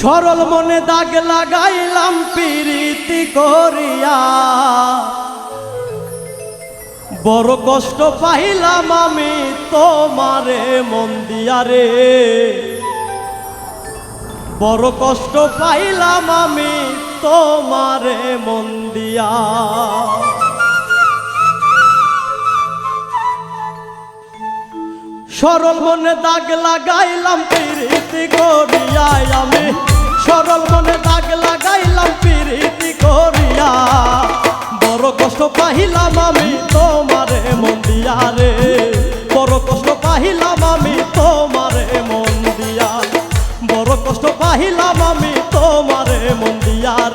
সরল মনে দাগ লাগাইলাম পিরিতি করিয়া। বড় কষ্ট পাইলাম আমি তোমারে মন রে। বড় কষ্ট পাইলাম আমি তোমারে মন দিয়া। সরল মনে দাগ লাগাইলাম পিরিতি করিয়াই আমি। সরল মনে দাগ লাগাইলাম পিরিতি করিয়া বড় কষ্ট পাহিলাম আমি তোমারে মন দিয়া রে। বড় কষ্ট পাহিলাম আমি তোমারে মন দিয়া। বড় কষ্ট পাহিলাম আমি তোমারে মন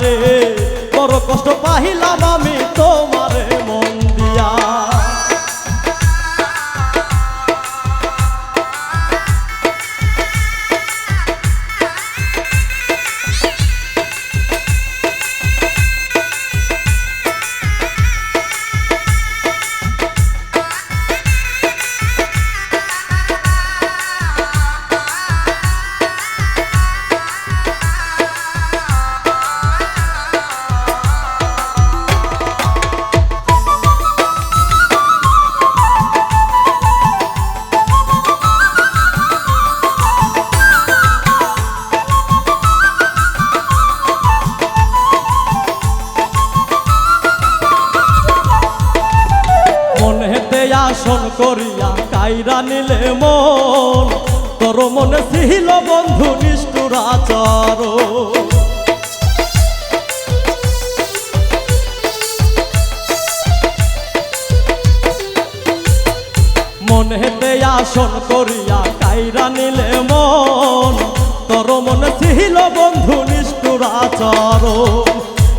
রে। বড় কষ্ট পাহিলাম আসন করিয়া কাইরা নিলে মন। তোর মনে ছিল বন্ধু নিষ্ঠুর আচার আসন করিয়া কাইরা নিলে মন। তোর মনে ছিল বন্ধু নিষ্ঠুর আচার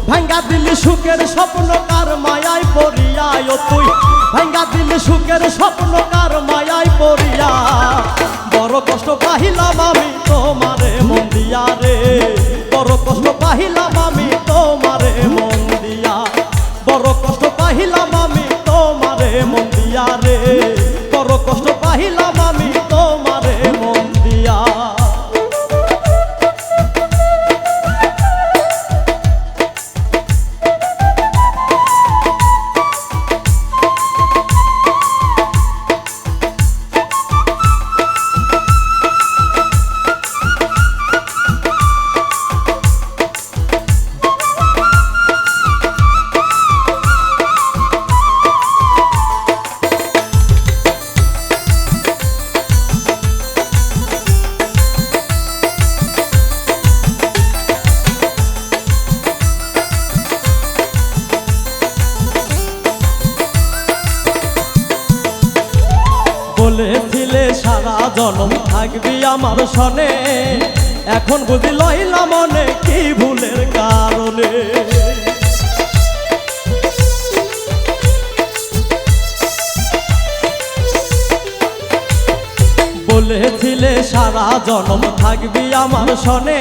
ভাঙ্গা দিলি সুখের স্বপ্ন কার মায়ায় পড়িয়া তুই ভাঙ্গা দিল সুখের স্বপ্ন কার মায়ায় পড়িয়া। বড় কষ্ট পাহিলাম বলেছিলে, সারা জনম থাকবি আমার সনে। এখন বুঝি লইলা মনে কি ভুলের কারণে। বলেছিলে, সারা জনম থাকবি আমার সনে।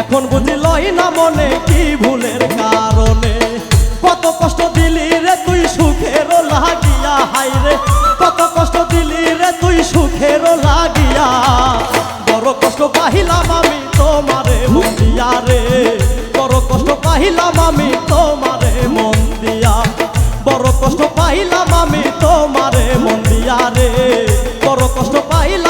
এখন বুঝি লই না মনে কি ভুলের কারণে। কত কষ্ট দিলি রে তুই সুখের লাগিয়া হাই রে। কত কষ্ট দিলি রে তুই সুখের লাগিয়া। বড় কষ্ট পাহিলাম আমি তোমারে মন দিয়া রে। বড় কষ্ট পাহিলাম আমি তোমারে মন দিয়া। বড় কষ্ট পাইলাম আমি তোমারে মন দিয়া রে। বড় কষ্ট পাইলাম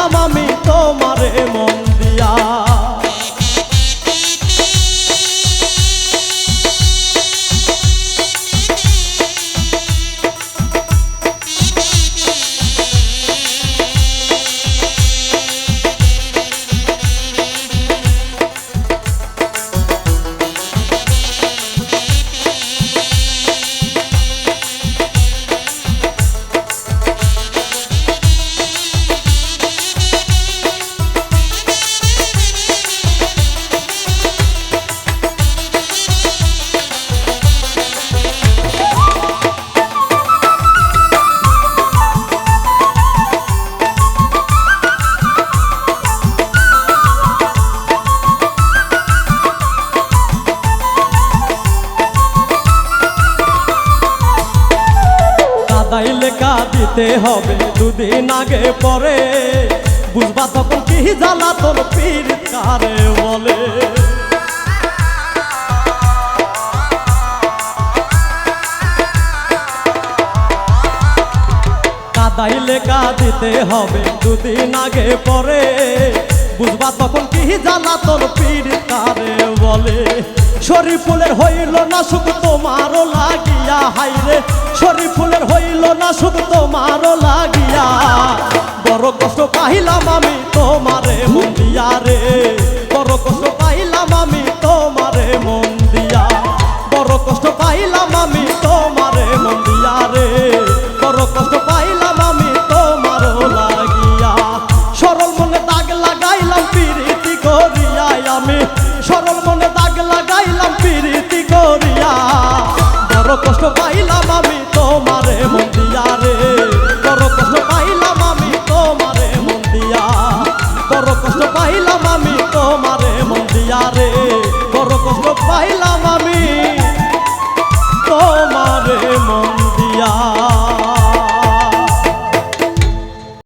লেখা দিতে হবে, দুদিন আগে পরে। বুঝবা তখন কি জ্বালা তোর পীর কারে বলে? কাদাইলে লেখা দিতে হবে, দুদিন আগে পরে। বুঝবা তখন কি জ্বালা তোর পীর কারে বলে? শরীফুলের হইল না সুখ, তোমারও লাগিয়া হাইরে শরীফুলের হইল না সুখ, তোমারও লাগিয়া। বড় কষ্ট পয়লা